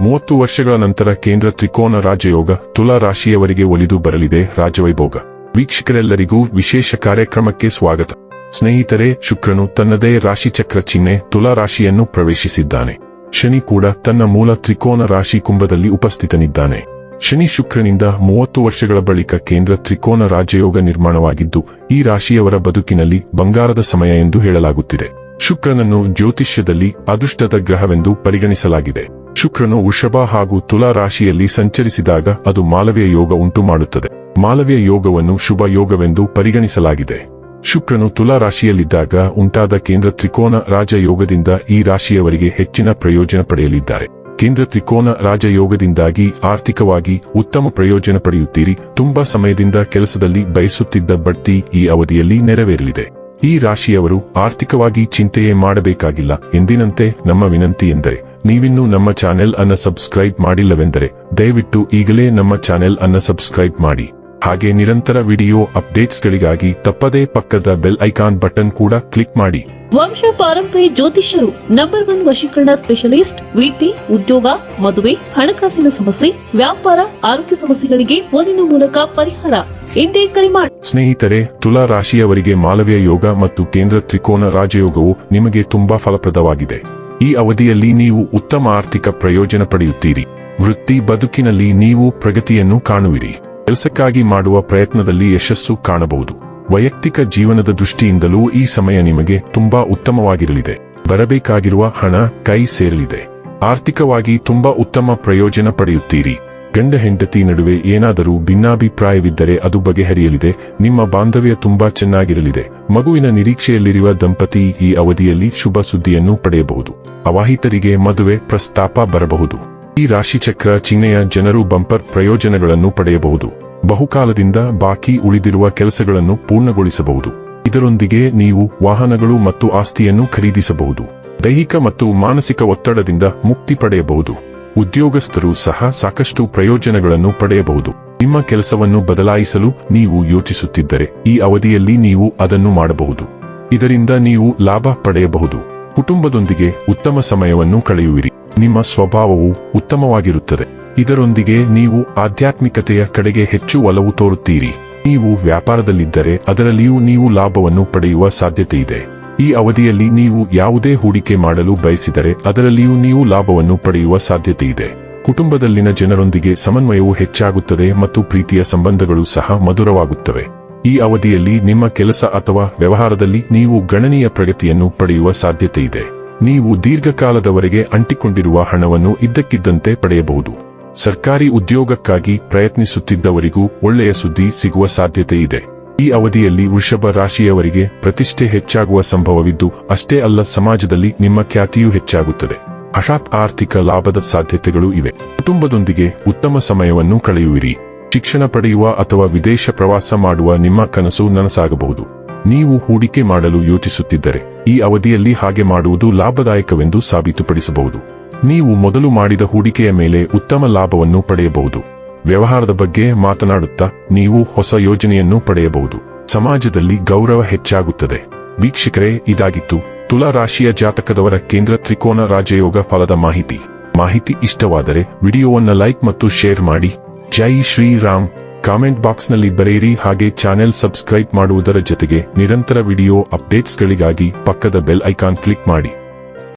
ಮೂವತ್ತು ವರ್ಷಗಳ ನಂತರ ಕೇಂದ್ರ ತ್ರಿಕೋನ ರಾಜಯೋಗ ತುಲಾ ರಾಶಿಯವರಿಗೆ ಒಲಿದು ಬರಲಿದೆ ರಾಜವೈಭೋಗ. ವೀಕ್ಷಕರೆಲ್ಲರಿಗೂ ವಿಶೇಷ ಕಾರ್ಯಕ್ರಮಕ್ಕೆ ಸ್ವಾಗತ. ಸ್ನೇಹಿತರೆ, ಶುಕ್ರನು ತನ್ನದೇ ರಾಶಿಚಕ್ರ ಚಿಹ್ನೆ ತುಲಾ ರಾಶಿಯನ್ನು ಪ್ರವೇಶಿಸಿದ್ದಾನೆ. ಶನಿ ಕೂಡ ತನ್ನ ಮೂಲ ತ್ರಿಕೋನ ರಾಶಿ ಕುಂಭದಲ್ಲಿ ಉಪಸ್ಥಿತನಿದ್ದಾನೆ. ಶನಿ ಶುಕ್ರನಿಂದ ಮೂವತ್ತು ವರ್ಷಗಳ ಬಳಿಕ ಕೇಂದ್ರ ತ್ರಿಕೋನ ರಾಜಯೋಗ ನಿರ್ಮಾಣವಾಗಿದ್ದು, ಈ ರಾಶಿಯವರ ಬದುಕಿನಲ್ಲಿ ಬಂಗಾರದ ಸಮಯ ಎಂದು ಹೇಳಲಾಗುತ್ತಿದೆ. ಶುಕ್ರನನ್ನು ಜ್ಯೋತಿಷ್ಯದಲ್ಲಿ ಅದೃಷ್ಟದ ಗ್ರಹವೆಂದು ಪರಿಗಣಿಸಲಾಗಿದೆ. ಶುಕ್ರನು ವೃಷಭ ಹಾಗೂ ತುಲಾ ರಾಶಿಯಲ್ಲಿ ಸಂಚರಿಸಿದಾಗ ಅದು ಮಾಲವ್ಯ ಯೋಗ ಉಂಟು ಮಾಡುತ್ತದೆ ಮಾಲವ್ಯ ಯೋಗವನ್ನು ಶುಭ ಯೋಗವೆಂದು ಪರಿಗಣಿಸಲಾಗಿದೆ. ಶುಕ್ರನು ತುಲಾ ರಾಶಿಯಲ್ಲಿದ್ದಾಗ ಉಂಟಾದ ಕೇಂದ್ರ ತ್ರಿಕೋನ ರಾಜಯೋಗದಿಂದ ಈ ರಾಶಿಯವರಿಗೆ ಹೆಚ್ಚಿನ ಪ್ರಯೋಜನ ಪಡೆಯಲಿದ್ದಾರೆ. ಕೇಂದ್ರ ತ್ರಿಕೋನ ರಾಜಯೋಗದಿಂದಾಗಿ ಆರ್ಥಿಕವಾಗಿ ಉತ್ತಮ ಪ್ರಯೋಜನ ಪಡೆಯುತ್ತೀರಿ. ತುಂಬಾ ಸಮಯದಿಂದ ಕೆಲಸದಲ್ಲಿ ಬಯಸುತ್ತಿದ್ದ ಬಡ್ತಿ ಈ ಅವಧಿಯಲ್ಲಿ ನೆರವೇರಲಿದೆ. ಈ ರಾಶಿಯವರು ಆರ್ಥಿಕವಾಗಿ ಚಿಂತೆಯೇ ಮಾಡಬೇಕಾಗಿಲ್ಲ ಎಂದಿನಂತೆ ನಮ್ಮ ವಿನಂತಿ ಎಂದರೆ ನೀವಿನ್ನೂ ನಮ್ಮ ಚಾನೆಲ್ ಅನ್ನು ಸಬ್ಸ್ಕ್ರೈಬ್ ಮಾಡಿಲ್ಲವೆಂದರೆ ದಯವಿಟ್ಟು ಈಗಲೇ ನಮ್ಮ ಚಾನೆಲ್ ಅನ್ನ ಸಬ್ಸ್ಕ್ರೈಬ್ ಮಾಡಿ. ಹಾಗೆ ನಿರಂತರ ವಿಡಿಯೋ ಅಪ್ಡೇಟ್ಸ್ಗಳಿಗಾಗಿ ತಪ್ಪದೇ ಪಕ್ಕದ ಬೆಲ್ ಐಕಾನ್ ಬಟನ್ ಕೂಡ ಕ್ಲಿಕ್ ಮಾಡಿ. ವಂಶ ಪಾರಂಪರಿ ಜ್ಯೋತಿಷ್ಯರು ನಂಬರ್ ಒನ್ ವಶೀಕರಣ ಸ್ಪೆಷಲಿಸ್ಟ್ ರೀತಿ ಉದ್ಯೋಗ ಮದುವೆ ಹಣಕಾಸಿನ ಸಮಸ್ಯೆ ವ್ಯಾಪಾರ ಆರೋಗ್ಯ ಸಮಸ್ಯೆಗಳಿಗೆ ಫೋನಿನ ಮೂಲಕ ಪರಿಹಾರ. ಎಂದೇ ಕರೆ ಮಾಡಿ ಸ್ನೇಹಿತರೆ ತುಲಾ ರಾಶಿಯವರಿಗೆ ಮಾಲವ್ಯ ಯೋಗ ಮತ್ತು ಕೇಂದ್ರ ತ್ರಿಕೋನ ರಾಜಯೋಗವು ನಿಮಗೆ ತುಂಬಾ ಫಲಪ್ರದವಾಗಿದೆ. ಈ ಅವಧಿಯಲ್ಲಿ ನೀವು ಉತ್ತಮ ಆರ್ಥಿಕ ಪ್ರಯೋಜನ ಪಡೆಯುತ್ತೀರಿ. ವೃತ್ತಿ ಬದುಕಿನಲ್ಲಿ ನೀವು ಪ್ರಗತಿಯನ್ನು ಕಾಣುವಿರಿ. ಕೆಲಸಕ್ಕಾಗಿ ಮಾಡುವ ಪ್ರಯತ್ನದಲ್ಲಿ ಯಶಸ್ಸು ಕಾಣಬಹುದು. ವೈಯಕ್ತಿಕ ಜೀವನದ ದೃಷ್ಟಿಯಿಂದಲೂ ಈ ಸಮಯ ನಿಮಗೆ ತುಂಬಾ ಉತ್ತಮವಾಗಿರಲಿದೆ. ಬರಬೇಕಾಗಿರುವ ಹಣ ಕೈ ಸೇರಲಿದೆ. ಆರ್ಥಿಕವಾಗಿ ತುಂಬಾ ಉತ್ತಮ ಪ್ರಯೋಜನ ಪಡೆಯುತ್ತೀರಿ. ಗಂಡ ಹೆಂಡತಿ ನಡುವೆ ಏನಾದರೂ ಭಿನ್ನಾಭಿಪ್ರಾಯವಿದ್ದರೆ ಅದು ಬಗೆಹರಿಯಲಿದೆ. ನಿಮ್ಮ ಬಾಂಧವ್ಯ ತುಂಬಾ ಚೆನ್ನಾಗಿರಲಿದೆ. ಮಗುವಿನ ನಿರೀಕ್ಷೆಯಲ್ಲಿರುವ ದಂಪತಿ ಈ ಅವಧಿಯಲ್ಲಿ ಶುಭ ಸುದ್ದಿಯನ್ನು ಪಡೆಯಬಹುದು. ಅವಾಹಿತರಿಗೆ ಮದುವೆ ಪ್ರಸ್ತಾಪ ಬರಬಹುದು. ಈ ರಾಶಿಚಕ್ರ ಚಿಹ್ನೆಯ ಜನರು ಬಂಪರ್ ಪ್ರಯೋಜನಗಳನ್ನು ಪಡೆಯಬಹುದು. ಬಹುಕಾಲದಿಂದ ಬಾಕಿ ಉಳಿದಿರುವ ಕೆಲಸಗಳನ್ನು ಪೂರ್ಣಗೊಳಿಸಬಹುದು. ಇದರೊಂದಿಗೆ ನೀವು ವಾಹನಗಳು ಮತ್ತು ಆಸ್ತಿಯನ್ನು ಖರೀದಿಸಬಹುದು. ದೈಹಿಕ ಮತ್ತು ಮಾನಸಿಕ ಒತ್ತಡದಿಂದ ಮುಕ್ತಿ ಪಡೆಯಬಹುದು. ಉದ್ಯೋಗಸ್ಥರು ಸಹ ಸಾಕಷ್ಟು ಪ್ರಯೋಜನಗಳನ್ನು ಪಡೆಯಬಹುದು. ನಿಮ್ಮ ಕೆಲಸವನ್ನು ಬದಲಾಯಿಸಲು ನೀವು ಯೋಚಿಸುತ್ತಿದ್ದರೆ ಈ ಅವಧಿಯಲ್ಲಿ ನೀವು ಅದನ್ನು ಮಾಡಬಹುದು. ಇದರಿಂದ ನೀವು ಲಾಭ ಪಡೆಯಬಹುದು. ಕುಟುಂಬದೊಂದಿಗೆ ಉತ್ತಮ ಸಮಯವನ್ನು ಕಳೆಯುವಿರಿ. ನಿಮ್ಮ ಸ್ವಭಾವವು ಉತ್ತಮವಾಗಿರುತ್ತದೆ. ಇದರೊಂದಿಗೆ ನೀವು ಆಧ್ಯಾತ್ಮಿಕತೆಯ ಕಡೆಗೆ ಹೆಚ್ಚು ಒಲವು ತೋರುತ್ತೀರಿ. ನೀವು ವ್ಯಾಪಾರದಲ್ಲಿದ್ದರೆ ಅದರಲ್ಲಿಯೂ ನೀವು ಲಾಭವನ್ನು ಪಡೆಯುವ ಸಾಧ್ಯತೆ ಇದೆ ಈ ಅವಧಿಯಲ್ಲಿ ನೀವು ಯಾವುದೇ ಹೂಡಿಕೆ ಮಾಡಲು ಬಯಸಿದರೆ ಅದರಲ್ಲಿಯೂ ನೀವು ಲಾಭವನ್ನು ಪಡೆಯುವ ಸಾಧ್ಯತೆ ಇದೆ. ಕುಟುಂಬದಲ್ಲಿನ ಜನರೊಂದಿಗೆ ಸಮನ್ವಯವು ಹೆಚ್ಚಾಗುತ್ತದೆ ಮತ್ತು ಪ್ರೀತಿಯ ಸಂಬಂಧಗಳು ಸಹ ಮಧುರವಾಗುತ್ತವೆ. ಈ ಅವಧಿಯಲ್ಲಿ ನಿಮ್ಮ ಕೆಲಸ ಅಥವಾ ವ್ಯವಹಾರದಲ್ಲಿ ನೀವು ಗಣನೀಯ ಪ್ರಗತಿಯನ್ನು ಪಡೆಯುವ ಸಾಧ್ಯತೆ ಇದೆ. ನೀವು ದೀರ್ಘಕಾಲದವರೆಗೆ ಅಂಟಿಕೊಂಡಿರುವ ಹಣವನ್ನು ಇದ್ದಕ್ಕಿದ್ದಂತೆ ಪಡೆಯಬಹುದು. ಸರ್ಕಾರಿ ಉದ್ಯೋಗಕ್ಕಾಗಿ ಪ್ರಯತ್ನಿಸುತ್ತಿದ್ದವರಿಗೂ ಒಳ್ಳೆಯ ಸುದ್ದಿ ಸಿಗುವ ಸಾಧ್ಯತೆ ಇದೆ. ಈ ಅವಧಿಯಲ್ಲಿ ವೃಷಭ ರಾಶಿಯವರಿಗೆ ಪ್ರತಿಷ್ಠೆ ಹೆಚ್ಚಾಗುವ ಸಂಭವವಿದ್ದು, ಅಷ್ಟೇ ಅಲ್ಲ ಸಮಾಜದಲ್ಲಿ ನಿಮ್ಮ ಖ್ಯಾತಿಯೂ ಹೆಚ್ಚಾಗುತ್ತದೆ. ಹಠಾತ್ ಆರ್ಥಿಕ ಲಾಭದ ಸಾಧ್ಯತೆಗಳು ಇವೆ. ಕುಟುಂಬದೊಂದಿಗೆ ಉತ್ತಮ ಸಮಯವನ್ನು ಕಳೆಯುವಿರಿ. ಶಿಕ್ಷಣ ಪಡೆಯುವ ಅಥವಾ ವಿದೇಶ ಪ್ರವಾಸ ಮಾಡುವ ನಿಮ್ಮ ಕನಸು ನನಸಾಗಬಹುದು. ನೀವು ಹೂಡಿಕೆ ಮಾಡಲು ಯೋಚಿಸುತ್ತಿದ್ದರೆ, ಈ ಅವಧಿಯಲ್ಲಿ ಹಾಗೆ ಮಾಡುವುದು ಲಾಭದಾಯಕವೆಂದು ಸಾಬೀತುಪಡಿಸಬಹುದು. ನೀವು ಮೊದಲು ಮಾಡಿದ ಹೂಡಿಕೆಯ ಮೇಲೆ ಉತ್ತಮ ಲಾಭವನ್ನು ಪಡೆಯಬಹುದು. ವ್ಯವಹಾರದ ಬಗ್ಗೆ ಮಾತನಾಡುತ್ತಾ ನೀವು ಹೊಸ ಯೋಜನೆಯನ್ನು ಪಡೆಯಬಹುದು. ಸಮಾಜದಲ್ಲಿ ಗೌರವ ಹೆಚ್ಚಾಗುತ್ತದೆ. ವೀಕ್ಷಕರೇ, ಇದಾಗಿತ್ತು ತುಲಾ ರಾಶಿಯ ಜಾತಕದವರ ಕೇಂದ್ರ ತ್ರಿಕೋನ ರಾಜಯೋಗ ಫಲದ ಮಾಹಿತಿ. ಮಾಹಿತಿ ಇಷ್ಟವಾದರೆ ವಿಡಿಯೋವನ್ನು ಲೈಕ್ ಮತ್ತು ಶೇರ್ ಮಾಡಿ. ಜೈ ಶ್ರೀರಾಮ್. ಕಾಮೆಂಟ್ ಬಾಕ್ಸ್ನಲ್ಲಿ ಬರೆಯಿರಿ. ಹಾಗೆ ಚಾನೆಲ್ ಸಬ್ಸ್ಕ್ರೈಬ್ ಮಾಡುವುದರ ಜೊತೆಗೆ ನಿರಂತರ ವಿಡಿಯೋ ಅಪ್ಡೇಟ್ಸ್ಗಳಿಗಾಗಿ ಪಕ್ಕದ ಬೆಲ್ ಐಕಾನ್ ಕ್ಲಿಕ್ ಮಾಡಿ.